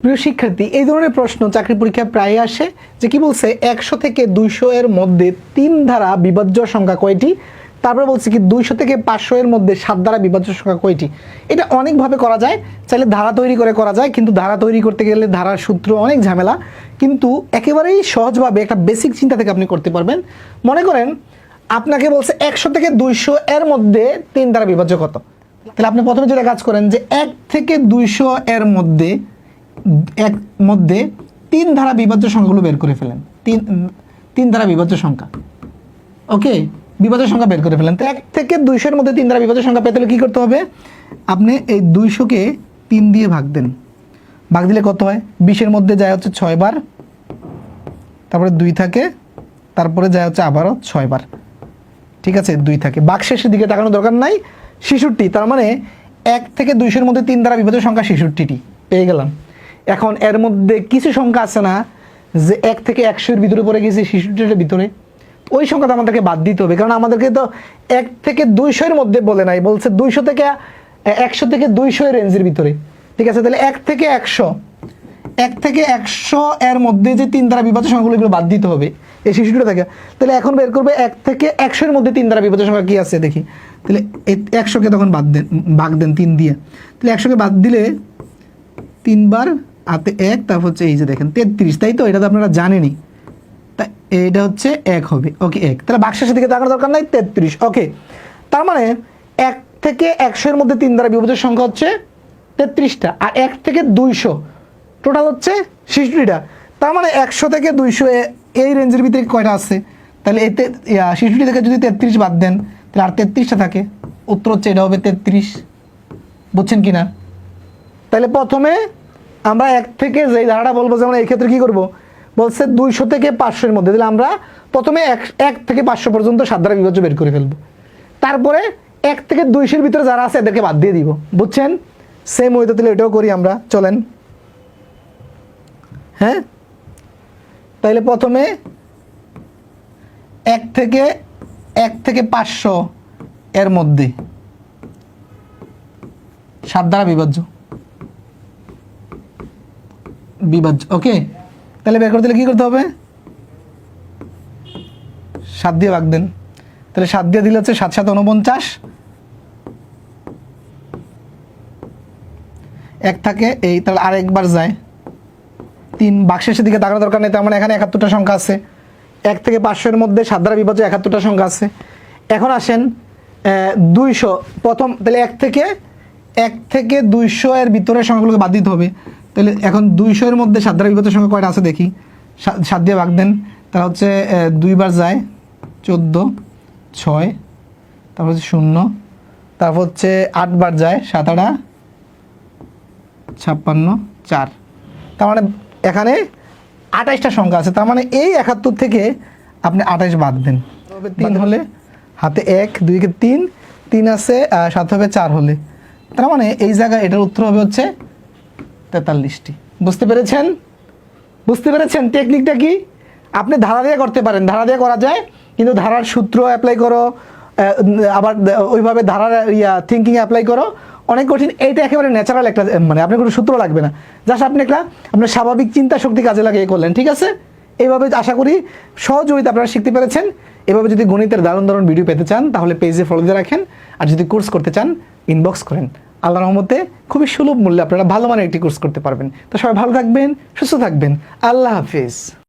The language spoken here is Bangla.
প্রিয় শিক্ষার্থী, এই ধরনের প্রশ্ন চাকরি পরীক্ষায় প্রায় আসে যে কি বলছে, একশো থেকে দুইশো এর মধ্যে তিন ধারা বিভাজ্য সংখ্যা কয়টি? তারপরে বলছে কি, দুইশো থেকে পাঁচশো এর মধ্যে সাত ধারা বিভাজ্য সংখ্যা কয়টি? এটা অনেকভাবে করা যায়, চাইলে ধারা তৈরি করে করা যায়, কিন্তু ধারা তৈরি করতে গেলে ধারার সূত্র অনেক ঝামেলা। কিন্তু একেবারেই সহজভাবে একটা বেসিক চিন্তা থেকে আপনি করতে পারবেন। মনে করেন, আপনাকে বলছে একশো থেকে দুইশো এর মধ্যে তিন ধারা বিভাজ্য কত? তাহলে আপনি প্রথমে যেটা কাজ করেন যে এক থেকে দুইশো এর মধ্যে এক মধ্যে তিন ধারা বিভাজ্য সংখ্যাগুলো বের করে ফেলেন। তিন তিন ধারা বিভাজ্য সংখ্যা। ওকে? বিভাজ্য সংখ্যা বের করে ফেলেন। তো এক থেকে দুইশোর মধ্যে তিন ধারা বিভাজ্য সংখ্যা পেতে হলে কী করতে হবে? আপনি এই দুইশোকে তিন দিয়ে ভাগ দেন। ভাগ দিলে কত হয়? বিশের মধ্যে যায় হচ্ছে ছয় বার, তারপরে দুই থাকে, তারপরে যায় হচ্ছে আবারও ছয় বার। ঠিক আছে? দুই থাকে। বাক শেষের দিকে তাকানোর দরকার নাই। শিশুরটি তার মানে এক থেকে দুইশোর মধ্যে তিন দ্বারা বিভাজ্য সংখ্যা শিশুরটিটি পেয়ে গেলাম। এখন এর মধ্যে কিছু সংখ্যা আছে না, যে এক থেকে একশোর ভিতরে পড়ে গেছে শিশুটির ভিতরে। ওই সংখ্যাটা আমাদেরকে বাদ দিতে হবে, কারণ আমাদেরকে তো এক থেকে দুইশোর মধ্যে বলে নাই, বলছে দুইশো থেকে একশো থেকে দুইশো রেঞ্জের ভিতরে। ঠিক আছে, তাহলে এক থেকে একশো, এক থেকে একশো এর মধ্যে যে তিন দ্বারা বিভাজ্য সংখ্যাগুলো এগুলো বাদ দিতে হবে, এই শিশুটা থেকে। তাহলে এখন বের করবে এক থেকে একশোর মধ্যে তিন দ্বারা বিভাজ্য সংখ্যা কী আছে, দেখি। তাহলে একশোকে তখন বাদ দেন ভাগ দেন তিন দিয়ে। তাহলে একশোকে বাদ দিলে তিনবার হাতে এক, তারপর হচ্ছে এই যে দেখেন, তেত্রিশ, তাই তো? এটা তো আপনারা জানেনই। তা এটা হচ্ছে এক হবে। ওকে, এক। তাহলে বাক্সের দিকে তাকানোর দরকার নাই, তেত্রিশ। ওকে, তার মানে এক থেকে একশোর মধ্যে তিন দ্বারা বিভাজ্য সংখ্যা হচ্ছে তেত্রিশটা, আর এক থেকে দুইশো। টোটাল হচ্ছে শিশুটিটা তার মানে একশো থেকে দুইশো এই রেঞ্জের ভিতরে কয়টা আছে? তাহলে এতে শিশুটি থেকে যদি তেত্রিশ বাদ দেন, তাহলে আর তেত্রিশটা থাকে। উত্তর হচ্ছে এটা হবে তেত্রিশ। বুঝছেন কি না তাহলে প্রথমে আমরা এক থেকে যেই ধারাটা বলব, যেমন এই ক্ষেত্রে কী করব? বলছে দুইশো থেকে পাঁচশোর মধ্যে তাহলে আমরা প্রথমে এক এক থেকে পাঁচশো পর্যন্ত সাত ধারা বিভাজ্য বের করে ফেলব। তারপরে এক থেকে দুইশোর ভিতরে যারা আছে, এদেরকে বাদ দিয়ে দিব। বুঝছেন? সেম ওইতে তাহলে এটাও করি আমরা। চলেন। হ্যাঁ? তাইলে প্রথমে এক থেকে এক থেকে পাঁচশো এর মধ্যে সাত দ্বারা বিভাজ্য। বিভাজ্য ওকে তাহলে বের করতে হলে কী করতে হবে? সাত দিয়ে ভাগ দেন। তাহলে সাত দিয়ে দিলে হচ্ছে সাত সাত উনপঞ্চাশ এক থাকে এই, তাহলে আরেকবার যায়। তিন বাক্সের দিকে তাকানোর দরকার নেই, তার মানে এখানে একাত্তরটা সংখ্যা আছে। এক থেকে পাঁচশোর মধ্যে সাত দ্বারা বিভাজ্য একাত্তরটা সংখ্যা আছে। এখন আসেন দুইশো, প্রথম, তাহলে এক থেকে এক থেকে দুইশো এর ভিতরের সংখ্যাগুলোকে বাদ দিতে হবে। তাহলে এখন দুইশো এর মধ্যে সাত দ্বারা বিভাজ্য সংখ্যা কয়টা আছে দেখি? সাত দিয়ে ভাগ দেন। তাহলে হচ্ছে দুইবার যায়, চোদ্দ, ছয়, তারপর হচ্ছে শূন্য, তারপর হচ্ছে আটবার যায় সাত আটা ছাপ্পান্ন, চার। তার মানে এখানে আঠাইশটা সংখ্যা আছে। তার মানে এই একাত্তর থেকে আপনি আঠাইশ বাদ দেন। তিন হলে হাতে এক দুইকে তিন তিন আছে সাত হবে চার হলে। তার মানে এই জায়গায় এটার উত্তর হবে হচ্ছে তেতাল্লিশটি। বুঝতে পেরেছেন? বুঝতে পেরেছেন টেকনিকটা কি? আপনি ধারা দিয়ে করতে পারেন, ধারা দিয়ে করা যায়, কিন্তু ধারার সূত্র অ্যাপ্লাই করো আবার ওইভাবে ধারার ইয়া থিঙ্কিং অ্যাপ্লাই করো, অনেক কঠিন। এইটা একেবারে ন্যাচারাল একটা মানে আপনার কোনো সূত্র লাগবে না। জাস্ট আপনি একটা, আপনার স্বাভাবিক চিন্তা শক্তি কাজে লাগিয়ে করলেন, ঠিক আছে? এইভাবে আশা করি সহযোগিতা আপনারা শিখতে পেরেছেন। এভাবে যদি গণিতের দারুণ দারুণ ভিডিও পেতে চান, তাহলে পেজে ফলো দিয়ে রাখেন, আর যদি কোর্স করতে চান ইনবক্স করেন। আল্লাহ রহমতে খুবই সুলভ মূল্যে আপনারা ভালো মানের একটি কোর্স করতে পারবেন। তো সবাই ভালো থাকবেন, সুস্থ থাকবেন। আল্লাহ হাফিজ।